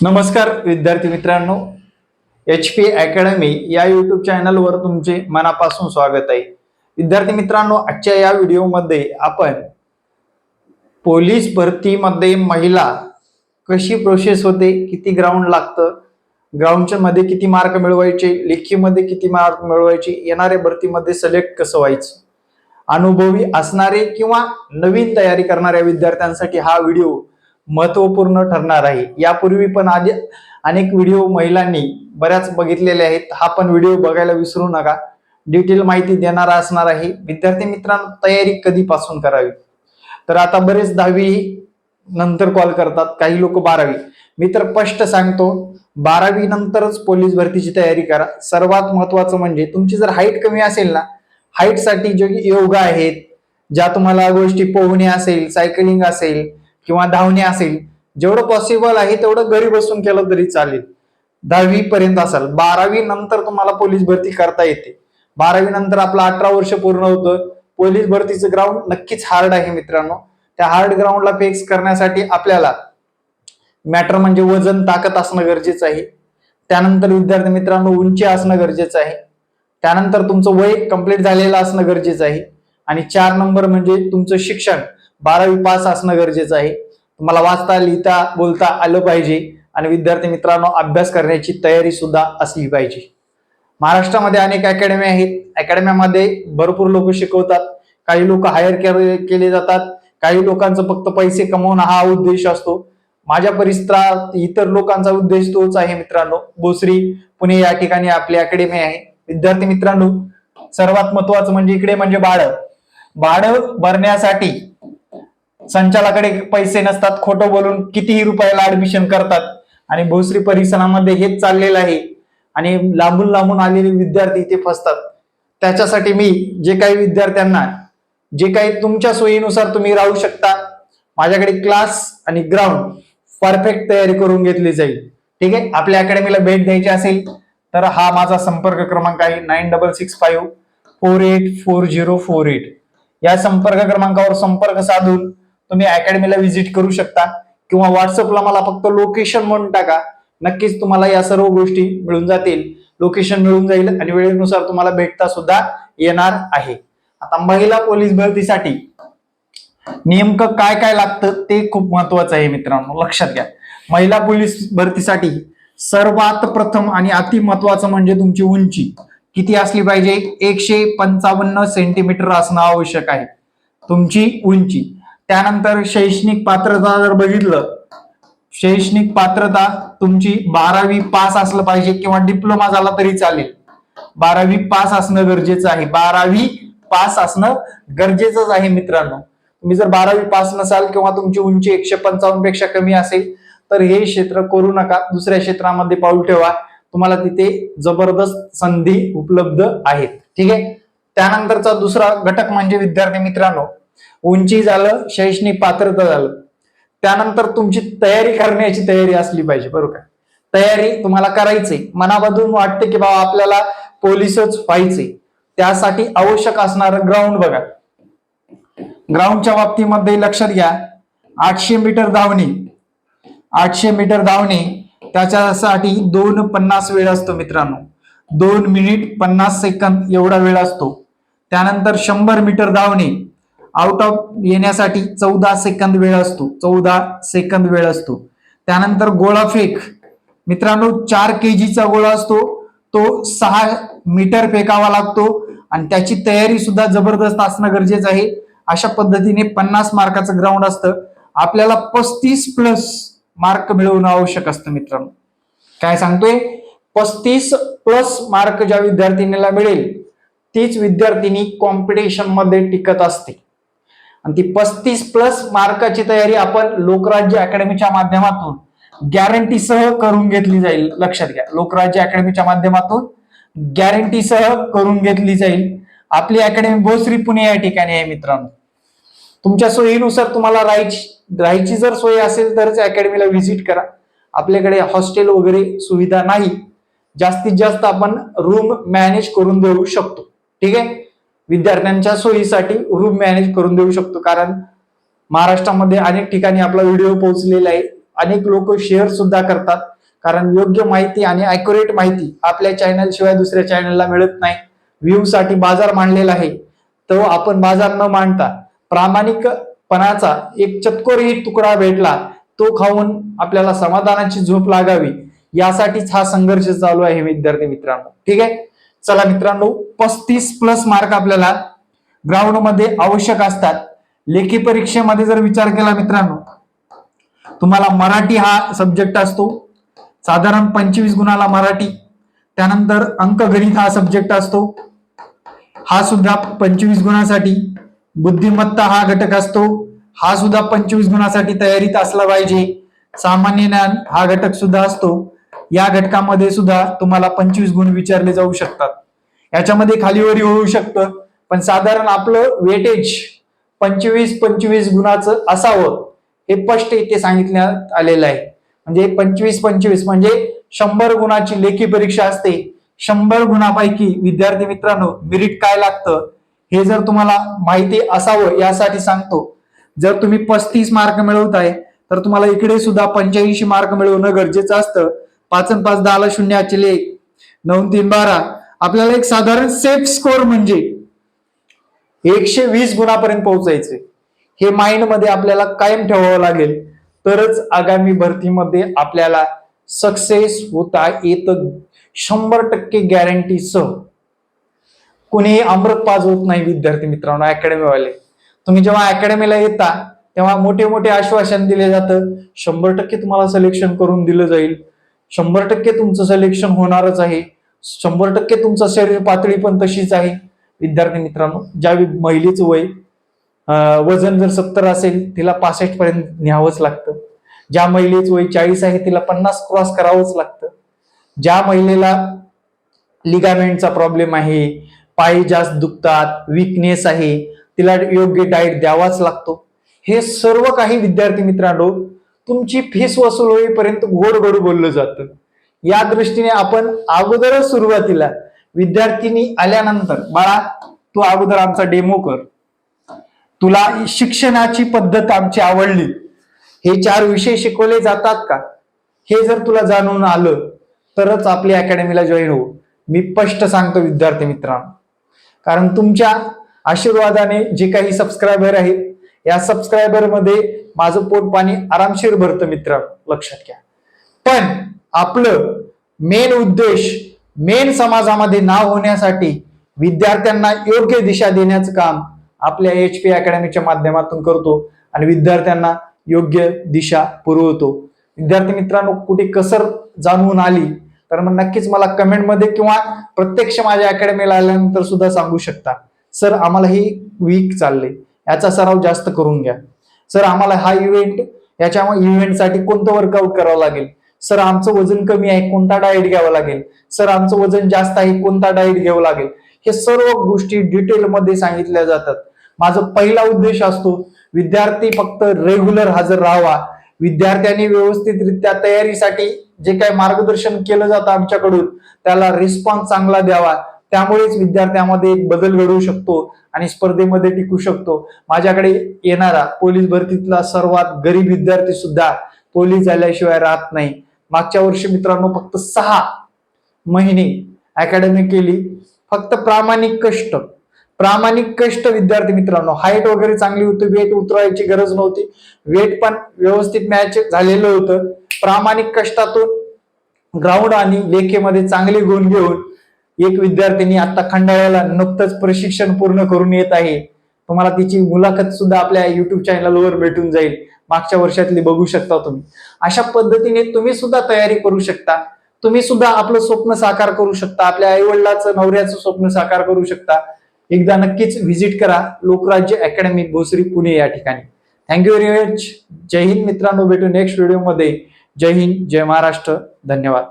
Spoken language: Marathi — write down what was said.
नमस्कार विद्यार्थी मित्रांनो. एच पी अकॅडमी या युट्यूब चॅनलवर तुमचे मनापासून स्वागत आहे. विद्यार्थी मित्रांनो आजच्या या व्हिडिओमध्ये आपण पोलीस भरतीमध्ये महिला कशी प्रोसेस होते किती ग्राउंड लागतं ग्राउंडच्या मध्ये किती मार्क मिळवायचे लेखीमध्ये किती मार्क मिळवायचे येणाऱ्या भरतीमध्ये सिलेक्ट कसं व्हायचं अनुभवी असणारे किंवा नवीन तयारी करणाऱ्या विद्यार्थ्यांसाठी हा व्हिडिओ महत्त्वपूर्ण ठरणार आहे. यापूर्वी पण आधी अनेक व्हिडिओ महिलांनी बऱ्याच बघितलेले आहेत. हा पण व्हिडिओ बघायला विसरू नका. डिटेल माहिती देणारा असणार आहे. विद्यार्थी मित्रांनो तयारी कधीपासून करावी? तर आता बरेच दहावी नंतर कॉल करतात. काही लोक बारावी. मी तर स्पष्ट सांगतो बारावी नंतरच पोलीस भरतीची तयारी करा. सर्वात महत्वाचं म्हणजे तुमची जर हाईट कमी असेल ना हाईटसाठी जे योगा आहेत ज्या तुम्हाला गोष्टी पोहणे असेल सायकलिंग असेल किंवा धावणे असेल जेवढं पॉसिबल आहे तेवढं घरी बसून केलं तरी चालेल. दहावी पर्यंत असाल बारावी नंतर तुम्हाला पोलीस भरती करता येते. बारावी नंतर आपलं अठरा वर्ष पूर्ण होतं. पोलीस भरतीचं ग्राउंड नक्कीच हार्ड आहे मित्रांनो. त्या हार्ड ग्राउंडला फेक्स करण्यासाठी आपल्याला मॅटर म्हणजे वजन ताकद असणं गरजेचं आहे. त्यानंतर विद्यार्थी मित्रांनो उंची असणं गरजेचं आहे. त्यानंतर तुमचं वय कंप्लीट झालेलं असणं गरजेचं आहे. आणि चार नंबर म्हणजे तुमचं शिक्षण. बारावी पास असणं गरजेचं आहे. तुम्हाला वाचता लिहिता बोलता आलं पाहिजे आणि विद्यार्थी मित्रांनो अभ्यास करण्याची तयारी सुद्धा असली पाहिजे. महाराष्ट्रामध्ये अनेक अकॅडमी आहेत. अकॅडम्यामध्ये भरपूर लोक शिकवतात. काही लोक हायर केले जातात. काही लोकांचं फक्त पैसे कमवणं हा उद्देश असतो. माझ्या परिसरात इतर लोकांचा उद्देश तोच आहे मित्रांनो. बोसरी पुणे या ठिकाणी आपली अकॅडमी आहे. विद्यार्थी मित्रांनो सर्वात महत्वाचं म्हणजे इकडे म्हणजे भाडं. भाडं भरण्यासाठी संचालकाकडे पैसे नसतात खोटं बोलून कितीही रुपयाला ऍडमिशन करतात. आणि भोसरी परिसरामध्ये हेच चाललेलं आहे. आणि लांबून लांबून आलेले विद्यार्थी इथे फसतात. त्याच्यासाठी मी जे काही विद्यार्थ्यांना जे काही तुमच्या सोयीनुसार तुम्ही राहू शकता माझ्याकडे क्लास आणि ग्राउंड परफेक्ट तयारी करून घेतली जाईल. ठीक आहे? आपल्या अकॅडमीला भेट द्यायची असेल तर हा माझा संपर्क क्रमांक आहे nine double six five four eight four zero four eight या संपर्क क्रमांकावर संपर्क साधून तुम्ही अकॅडमीला व्हिजिट करू शकता किंवा व्हॉट्सअपला मला फक्त लोकेशन म्हणून टाका. नक्कीच तुम्हाला या सर्व गोष्टी मिळून जातील. लोकेशन मिळून जाईल आणि वेळेनुसार तुम्हाला भेटता सुद्धा येणार आहे. आता महिला पोलीस भरतीसाठी नेमकं काय काय लागतं ते खूप महत्वाचं आहे मित्रांनो लक्षात घ्या. महिला पोलीस भरतीसाठी सर्वात प्रथम आणि अति महत्वाचं म्हणजे तुमची उंची. किती असली पाहिजे? एकशे पंचावन्न सेंटीमीटर असणं आवश्यक आहे. तुमची उंची. त्यानंतर शैक्षणिक पात्रता जर बघितलं शैक्षणिक पात्रता तुमची बारावी पास असलं पाहिजे किंवा डिप्लोमा झाला तरी चालेल. बारावी पास असणं गरजेचं आहे. बारावी पास असणं गरजेचंच आहे मित्रांनो. तुम्ही जर बारावी पास नसाल किंवा तुमची उंची एकशे पंचावन्नपेक्षा कमी असेल तर हे क्षेत्र करू नका. दुसऱ्या क्षेत्रामध्ये पाऊल ठेवा. तुम्हाला तिथे जबरदस्त संधी उपलब्ध आहेत. ठीक आहे? त्यानंतरचा दुसरा घटक म्हणजे विद्यार्थी मित्रांनो उंची झालं शैक्षणिक पात्रता झालं. त्यानंतर तुमची तयारी करण्याची तयारी असली पाहिजे बरोबर का? तयारी तुम्हाला करायची. मनामधून वाटते की बाबा आपल्याला पोलिसच व्हायचे त्यासाठी आवश्यक असणारं ग्राउंड बघा. ग्राउंडच्या बाबतीमध्ये लक्षात घ्या आठशे मीटर धावणे. आठशे मीटर धावणे त्याच्यासाठी दोन पन्नास वेळ असतो मित्रांनो. दोन मिनिट पन्नास सेकंद एवढा वेळ असतो. त्यानंतर शंभर मीटर धावणे. आउट ऑफ येण्यासाठी चौदा सेकंद वेळ असतो. चौदा सेकंद वेळ असतो. त्यानंतर गोळा फेक मित्रांनो चार केजीचा गोळा असतो. तो सहा मीटर फेकावा लागतो आणि त्याची तयारी सुद्धा जबरदस्त असणं गरजेचं आहे. अशा पद्धतीने पन्नास मार्काचं ग्राउंड असतं. आपल्याला पस्तीस प्लस मार्क मिळवणं आवश्यक असतं मित्रांनो. काय सांगतोय? पस्तीस प्लस मार्क ज्या विद्यार्थिनीला मिळेल तीच विद्यार्थिनी कॉम्पिटिशनमध्ये टिकत असते. आणि ती पस्तीस प्लस मार्काची तयारी आपण लोकराज्य अकॅडमीच्या माध्यमातून गॅरंटीसह करून घेतली जाईल. लक्षात घ्या. लोकराज्य अकॅडमीच्या माध्यमातून गॅरंटीसह करून घेतली जाईल. आपली अकॅडमी भोसरी पुणे या ठिकाणी आहे मित्रांनो. तुमच्या सोयीनुसार तुम्हाला राहायची राहायची जर सोय असेल तरच अकॅडमीला व्हिजिट करा. आपल्याकडे हॉस्टेल वगैरे सुविधा नाही. जास्तीत जास्त आपण रूम मॅनेज करून देऊ शकतो. ठीक आहे? विद्यार्थ्यांच्या सोयीसाठी रूम मॅनेज करून देऊ शकतो. कारण महाराष्ट्रामध्ये अनेक ठिकाणी आपला व्हिडिओ पोहोचलेला आहे. अनेक लोक शेअर सुद्धा करतात. कारण योग्य माहिती आणि अॅक्युरेट माहिती आपल्या चॅनल शिवाय दुसऱ्या चॅनलला मिळत नाही. व्ह्यू साठी बाजार मांडलेला आहे. तो आपण बाजार न मांडता प्रामाणिकपणाचा एक चतकोरही तुकडा भेटला तो खाऊन आपल्याला समाधानाची झोप लागावी. यासाठीच हा संघर्ष चालू आहे विद्यार्थी मित्रांनो. ठीक आहे? चला मित्रांनो पस्तीस प्लस मार्क आपल्याला ग्राउंडमध्ये आवश्यक असतात. लेखी परीक्षेमध्ये जर विचार केला मित्रांनो तुम्हाला मराठी हा सब्जेक्ट असतो. साधारण पंचवीस गुणाला मराठी त्यानंतर अंकगणित हा सब्जेक्ट असतो. हा सुद्धा पंचवीस गुणासाठी बुद्धिमत्ता हा घटक असतो. हा सुद्धा पंचवीस गुणासाठी तयारीत असला पाहिजे. सामान्य ज्ञान हा घटक सुद्धा असतो. या घटकामध्ये सुद्धा तुम्हाला पंचवीस गुण विचारले जाऊ शकतात. याच्यामध्ये खालीवरी होऊ शकतं पण साधारण आपलं वेटेज पंचवीस पंचवीस गुणाचं असावं हे स्पष्ट इथे सांगितण्यात आलेलं आहे. म्हणजे पंचवीस पंचवीस म्हणजे शंभर गुणाची लेखी परीक्षा असते. शंभर गुणापैकी विद्यार्थी मित्रांनो मेरिट काय लागतं हे जर तुम्हाला माहिती असावं यासाठी सांगतो. जर तुम्ही पस्तीस मार्क मिळवताय तर तुम्हाला इकडे सुद्धा पंच्याऐंशी मार्क मिळवणं गरजेचं असतं. पाच आणि पाच दहाला शून्य आचले. एक नऊ तीन बारा. आपल्याला एक साधारण सेफ स्कोर म्हणजे एकशे वीस गुणापर्यंत पोहोचायचे. हे माइंडमध्ये आपल्याला कायम ठेवावं लागेल. तरच आगामी भरतीमध्ये आपल्याला सक्सेस होता येत. शंभर टक्के गॅरंटीसह कुणीही अमृत पाज होत नाही विद्यार्थी मित्रांनो अकॅडमीवाले तुम्ही जेव्हा अकॅडमीला येता तेव्हा मोठे मोठे आश्वासन दिले जातं. शंभर टक्के तुम्हाला सिलेक्शन करून दिलं जाईल. शंभर टक्के तुमचं सिलेक्शन होणारच आहे. शंभर टक्के तुमचं शरीर पातळी पण तशीच आहे. विद्यार्थी मित्रांनो ज्या महिलेचं वय वजन जर सत्तर असेल तिला पासष्ट पर्यंत न्यावंच लागतं. ज्या महिलेचं वय चाळीस आहे तिला पन्नास क्रॉस करावंच लागतं. ज्या महिलेला लिगामेंटचा प्रॉब्लेम आहे पाय जास्त दुखतात विकनेस आहे तिला योग्य डाएट द्यावाच लागतो. हे सर्व काही विद्यार्थी मित्रांनो तुमची फीस वसूल होईपर्यंत गोड गोड बोललं जातं. या दृष्टीने आपण अगोदरच सुरुवातीला विद्यार्थिनी आल्यानंतर बाळा तू अगोदर आमचा डेमो कर. तुला शिक्षणाची पद्धत आमची आवडली. हे चार विषय शिकवले जातात का? हे जर तुला जाणून आलं तरच आपल्या अकॅडमीला जॉईन हो मी स्पष्ट सांगतो विद्यार्थी मित्रांनो. कारण तुमच्या आशीर्वादाने जे काही सबस्क्रायबर आहेत या सबस्क्रायबरमध्ये माझं पोट पाणी आरामशीर भरतं मित्र. लक्षात घ्या. पण आपलं मेन उद्देश मेन समाजामध्ये नाव होण्यासाठी विद्यार्थ्यांना योग्य दिशा देण्याचं काम आपल्या एच पी अकॅडमीच्या माध्यमातून करतो आणि विद्यार्थ्यांना योग्य दिशा पुरवतो. विद्यार्थी मित्रांनो कुठे कसर जाणवून आली तर मग नक्कीच मला कमेंटमध्ये किंवा प्रत्यक्ष माझ्या अकॅडमीला आल्यानंतर सुद्धा सांगू शकता. सर आम्हाला ही वीक चालले. याचा सराव जास्त करून घ्या. सर आम्हाला हा इव्हेंट याच्या इव्हेंटसाठी कोणतं वर्कआउट करावं लागेल? सर आमचं वजन कमी आहे कोणता डाएट घ्यावा लागेल? सर आमचं वजन जास्त आहे कोणता डाएट घ्यावं लागेल? हे सर्व गोष्टी डिटेलमध्ये सांगितल्या जातात. माझा पहिला उद्देश असतो विद्यार्थी फक्त रेग्युलर हजर राहावा. विद्यार्थ्यांनी व्यवस्थितरित्या तयारीसाठी जे काही मार्गदर्शन केलं जातं आमच्याकडून त्याला रिस्पॉन्स चांगला द्यावा. त्यामुळेच विद्यार्थ्यामध्ये एक बदल घडवू शकतो. आणि स्पर्धेमध्ये टिकू शकतो. माझ्याकडे येणारा पोलीस भरतीतला सर्वात गरीब विद्यार्थी सुद्धा पोलीस झाल्याशिवाय राहत नाही. मागच्या वर्षी मित्रांनो फक्त सहा महिने अकॅडमी केली. फक्त प्रामाणिक कष्ट प्रामाणिक कष्ट विद्यार्थी मित्रांनो. हाईट वगैरे चांगली होती वेट उतरवायची गरज नव्हती. वेट पण व्यवस्थित मॅच झालेलं होतं. प्रामाणिक कष्टातून ग्राउंड आणि लेखेमध्ये चांगले गुण घेऊन एक विद्यार्थिनी आता खंडाळ्याला नुकतंच प्रशिक्षण पूर्ण करून येत आहे. तुम्हाला तिची मुलाखत सुद्धा आपल्या युट्यूब चॅनलवर भेटून जाईल. मागच्या वर्षातली बघू शकता तुम्ही. अशा पद्धतीने तुम्ही सुद्धा तयारी करू शकता. तुम्ही सुद्धा आपलं स्वप्न साकार करू शकता. आपल्या आईवडिलाचं नवऱ्याचं स्वप्न साकार करू शकता. एकदा नक्कीच व्हिजिट करा. लोकराज्य अकॅडमी भोसरी पुणे या ठिकाणी. Thank you very much Jai Hind मित्रांनो. भेटू नेक्स्ट व्हिडिओमध्ये जय हिंद जय महाराष्ट्र. धन्यवाद.